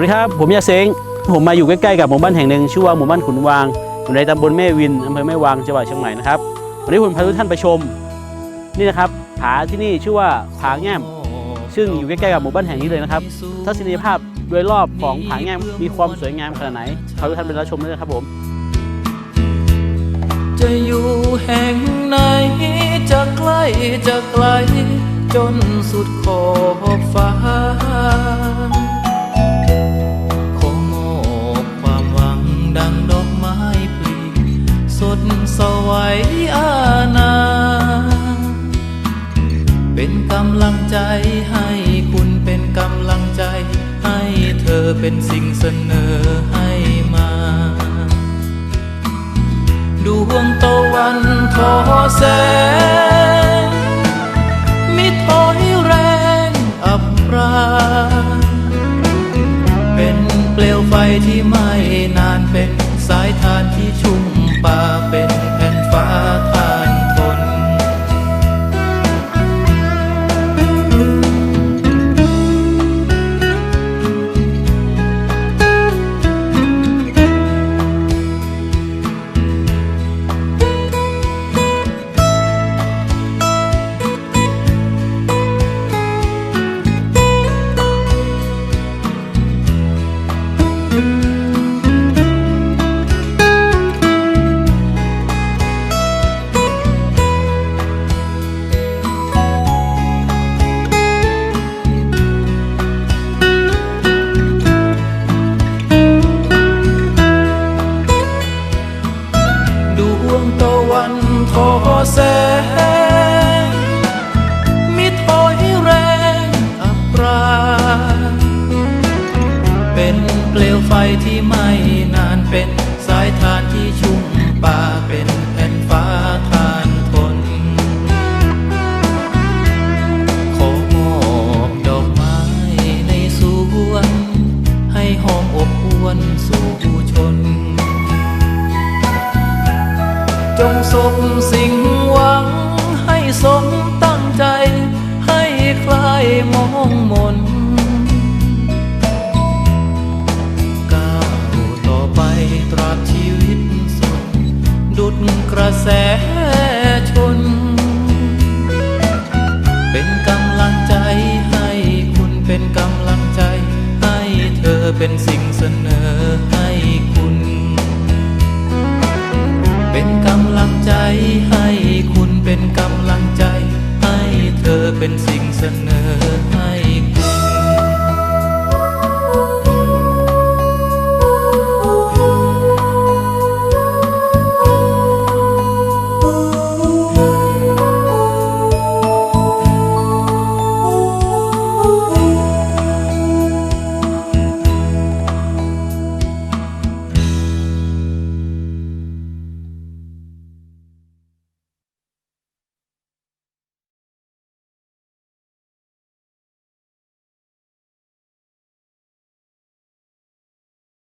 วัสดีครับ ผมยาเซงผมมาอยู่ใกล้ๆกับหมู่บ้านแห่งหนึ่งชื่อว่าหมู่บ้านขุนวางอยู่ในตำบลแม่วินอำเภอแม่วางจังหวัดเชียงใหม่นะครับวันนี้ผมพาทุกท่านไปชม นี่นะครับผาที่นี่ชื่อว่าผาแง่ม ซึ่งอยู่ใกล้ๆกับหมู่บ้านแห่งนี้เลยนะครับทัศนียภาพโดยรอบของผาแง่มมีความสวยงามขนาดไหนพาทุกท่านไปรับชมเลยนะครับผม จะอยู่แห่งไหนจะใกล้จะไกลจนสุดขอบฟ้า สวัยอาณาเป็นกำลังใจให้คุณเป็นกำลังใจ ให้เธอเป็นสิ่งเสนอให้มาดวงตะวันทอแสงมิถอยแรงอับปรา เป็นเปลวไฟที่ไม่นา แสง มิถอยแรงอับปรา เป็นเปลวไฟที่ไม่นานเป็นสายทานที่ชุ่มป่าเป็นแผ่นฟ้าทานทน ขอมอบดอกไม้ในสวน ให้หอมอบอวนสู่ชน จงสมสิ่งหวัง ดุดกระแสชน เป็นกำลังใจให้คุณเป็นกำลังใจ ให้เธอเป็นสิ่งเสนอให้คุณ เป็นกำลังใจให้คุณเป็นกำลังใจ ให้เธอเป็นสิ่งเสนอ